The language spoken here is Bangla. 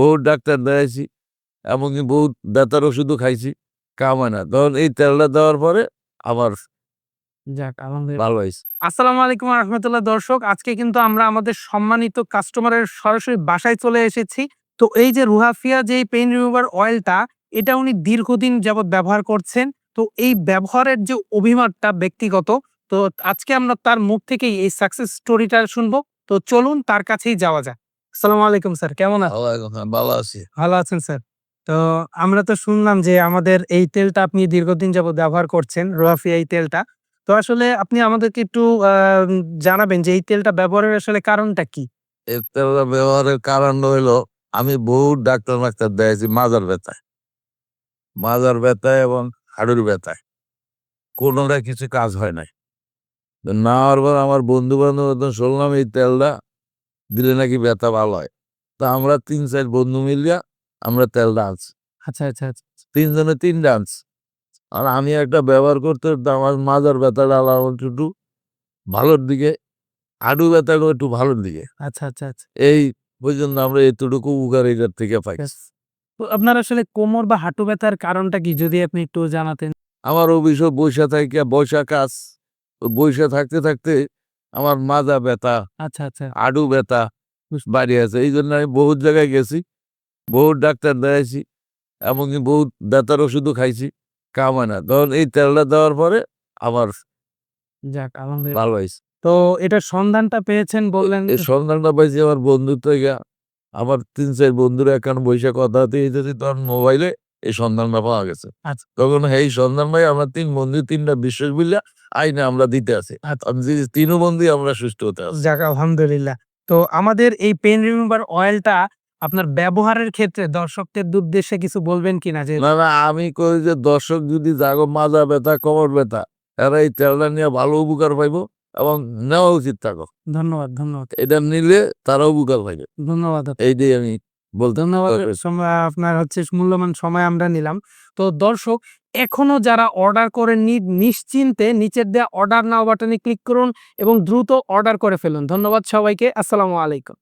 বহুত ডাক্তার দেখাইছি এমনকি বহুত ব্যথার ওষুধও খাইছি কাম না। তখন এই তেলটা দেওয়ার পরে আমার যাক ভালো হয়েছে। আসসালামু আলাইকুম রহমতুল্লাহ। দর্শক আজকে কিন্তু আমরা আমাদের সম্মানিত কাস্টমারের সরাসরি বাসায় চলে এসেছি। তো এই যে রুহাফিয়া যে পেইন রিমুভার অয়েলটা এটা উনি দীর্ঘদিন যাবত ব্যবহার করছেন। তো এই ব্যবহারের যে অভিমতটা ব্যক্তিগত তো আজকে আমরা তার মুখ থেকেই এই সাকসেস স্টোরিটা শুনব। তো চলুন তার কাছেই যাওয়া যাক। আসসালামু আলাইকুম স্যার কেমন আছেন? ভালো আছি। ভালো আছেন স্যার। তো আমরা তো শুনলাম যে আমাদের এই তেলটা আপনি দীর্ঘদিন যাবত ব্যবহার করছেন রুহাফিয়া এই তেলটা। তো আসলে আপনি আমাদেরকে একটু আহ, জানাবেন যে এই তেলটা ব্যবহারের আসলে কারণটা কি? এই তেলটা ব্যবহারের কারণ হইল আমি বহুত ডাক্তার মাক্তার দেখাইছি মাজার ব্যথায়। মাজার ব্যথায় এবং হাড়ুর ব্যথায়। কোনোটা কিছু কাজ হয় নাই। তো না হওয়ার পর আমার বন্ধু বান্ধব শুনলাম এই তেলটা দিলে নাকি ব্যথা ভালো হয়। তা আমরা তিন চার বন্ধু মিলিয়া আমরা তেল ডান্স আচ্ছা আচ্ছা আচ্ছা তিনজনে তিন ডান্স আর আমি একটা ব্যবহার করতে আমার মাজার ব্যথাটা আলাদা একটু ভালোর দিকে হাডু ব্যথাটা একটু ভালোর দিকে। আচ্ছা আচ্ছা আচ্ছা। এই পর্যন্ত আমরা এতটুকু উপকার এটার থেকে পাই তো আপনার আসলে কোমর বা হাঁটু ব্যথার কারণটা কি যদি আপনি একটু জানাতেন? আমার অভিযোগ বৈশা থাকে বৈশা কাজ বৈশা থাকতে থাকতে আমার মাজা ব্যথা আচ্ছা আচ্ছা। আডু ব্যথা বাড়ি আছে। এই জন্য আমি বহুত জায়গায় গেছি বহুত ডাক্তার দেখাইছি এমনকি বহুত ব্যথার ওষুধও খাইছি কাম হয় না। তখন এই তেলটা দেওয়ার পরে আমার যাক আলহামদুলিল্লাহ। ভালো হয়েছে। তো এটা সন্ধানটা পেয়েছেন বললেন এই সন্ধানটা পাইছি আমার বন্ধুর থেকে আমার তিন চার বন্ধুরা এখন বৈশা কথা হতে যেতেছি তখন মোবাইলে এই সন্ধানটা পাওয়া গেছে। আচ্ছা। তখন এই সন্ধান ভাই আমরা তিন বন্ধু তিনটা বিশ্বাস বিল্লা আইনে আমরা দিতে আছি। আচ্ছা। তিনও বন্ধু আমরা সুস্থ হতে আছি। যাক আলহামদুলিল্লাহ। তো আমাদের এই পেন রিমুভার অয়েলটা আপনার ব্যবহারের ক্ষেত্রে দর্শকদের উদ্দেশ্যে কিছু বলবেন কিনা যে না না আমি কই যে দর্শক যদি জাগো মাজা ব্যথা কোমর ব্যথা এরা এই তেলটা নিয়ে ভালো উপকার পাইবো এবং নেওয়া উচিত থাকো ধন্যবাদ ধন্যবাদ। এটা নিলে তারা উপকার পাইবে। ধন্যবাদ। এইটাই আমি ধন্যবাদ আপনার হচ্ছে মূল্যবান সময় আমরা নিলাম। তো দর্শক, এখনও যারা অর্ডার করে নিশ্চিন্তে নিচের দেওয়া অর্ডার নাও বাটনে ক্লিক করুন এবং দ্রুত অর্ডার করে ফেলুন। ধন্যবাদ সবাইকে। আসসালামু আলাইকুম।